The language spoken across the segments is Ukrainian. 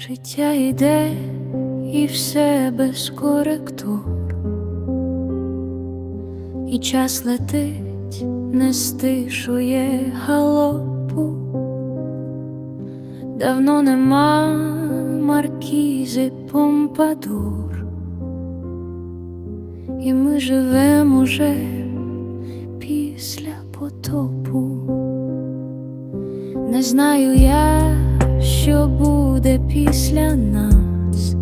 Життя йде і все без коректур, і час летить, не стишує галопу, давно нема маркізи помпадур, і ми живемо уже після потопу. Не знаю я, що буде після нас,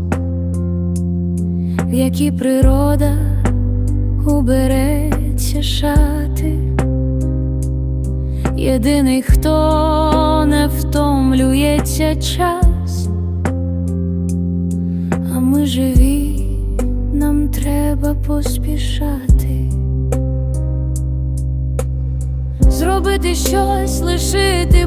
в які природа убереться шати. Єдиний, хто не втомлюється час, а ми живі, нам треба поспішати. Зробити щось, лишити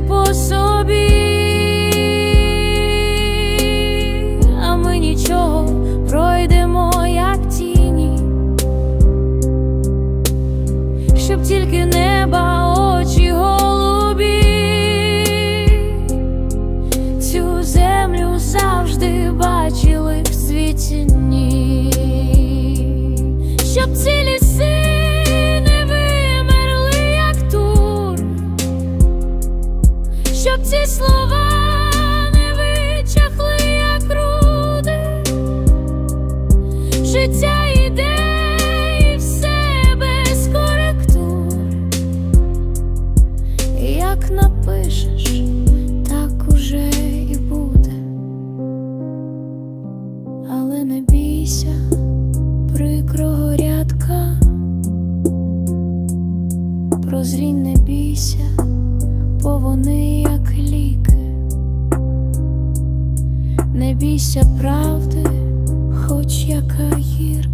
щоб тільки неба, очі голубі, цю землю завжди бачили в світінні, щоб ці ліси не вимерли, як тур, щоб ці слова як напишеш, так уже і буде, але не бійся прикрого рядка, прозрінь не бійся, бо вони як ліки, не бійся правди, хоч яка гірка,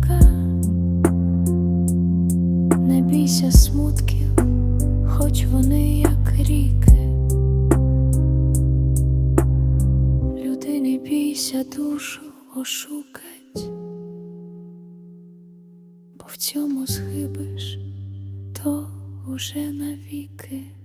не душу ошукать, бо в цьому схибиш, то уже навіки.